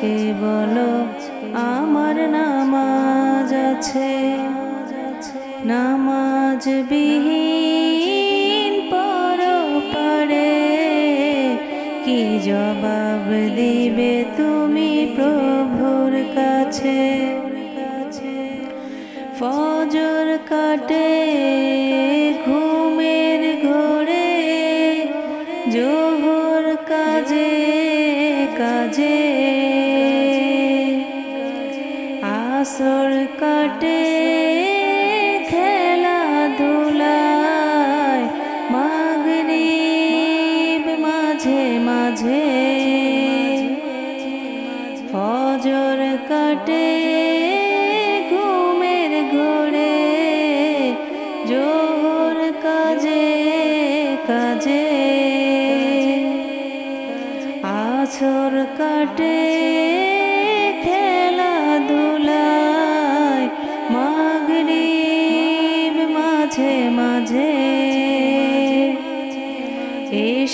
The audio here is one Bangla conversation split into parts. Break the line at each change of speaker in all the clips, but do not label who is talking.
কাজকে বলো, আমার নামাজ আছে? নামাজ বিহীন পর পারে। কি জবাব দিবে তুমি প্রভুর কাছে? ফজর কাটে ঘুমের ঘোরে, জোহর কাজে কাজে আসর কাটে খেলা ধুলায় মাগরিব মাঝে মাঝে ফজর কাটে ঘুমের ঘোরে। জোহর কাজে কাজে আছর কাটে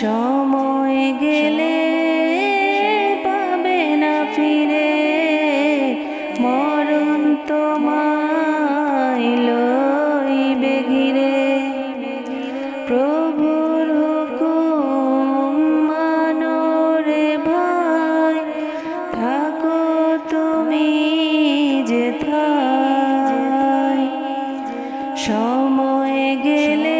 সময় গেলে পাবে না ফিরে। মরণ তোমায় লইবে ঘিরে। প্রভুর হুকুম মানো রে ভাই, থাকো তুমি যেথায় সময় গেলে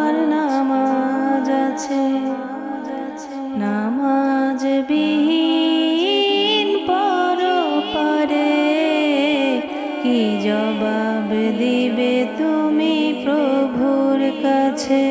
কি জবাব দিবে তুমি প্রভুর কাছে।